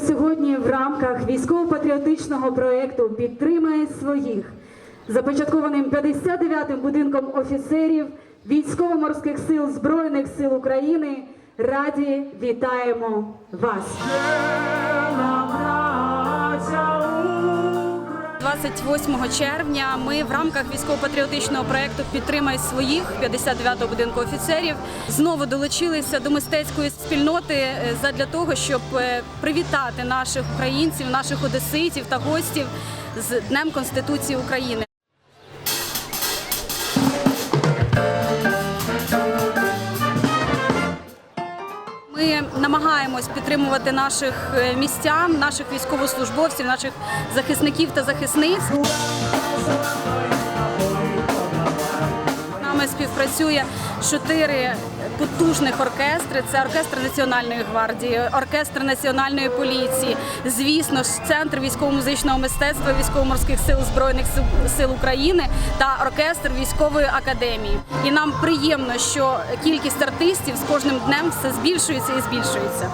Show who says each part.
Speaker 1: Сьогодні в рамках військово-патріотичного проєкту Підтримає своїх, започаткованим 59-м будинком офіцерів військово-морських сил Збройних сил України, раді вітаємо вас.
Speaker 2: 28 червня ми в рамках військово-патріотичного проєкту Підтримай своїх 59-го будинку офіцерів знову долучилися до мистецької спільноти е, задля того, щоб е, привітати наших українців, наших одеситів та гостів з Днем Конституції України. Ми намагаємось підтримувати наших е, містян, наших військовослужбовців, наших захисників та захисниць. Співпрацює чотири потужних оркестри. Це оркестр Національної гвардії, оркестр Національної поліції, звісно ж, центр військово-музичного мистецтва військово-морських сил збройних сил України та оркестр військової академії. І нам приємно, що кількість артистів з кожним днем все збільшується і збільшується.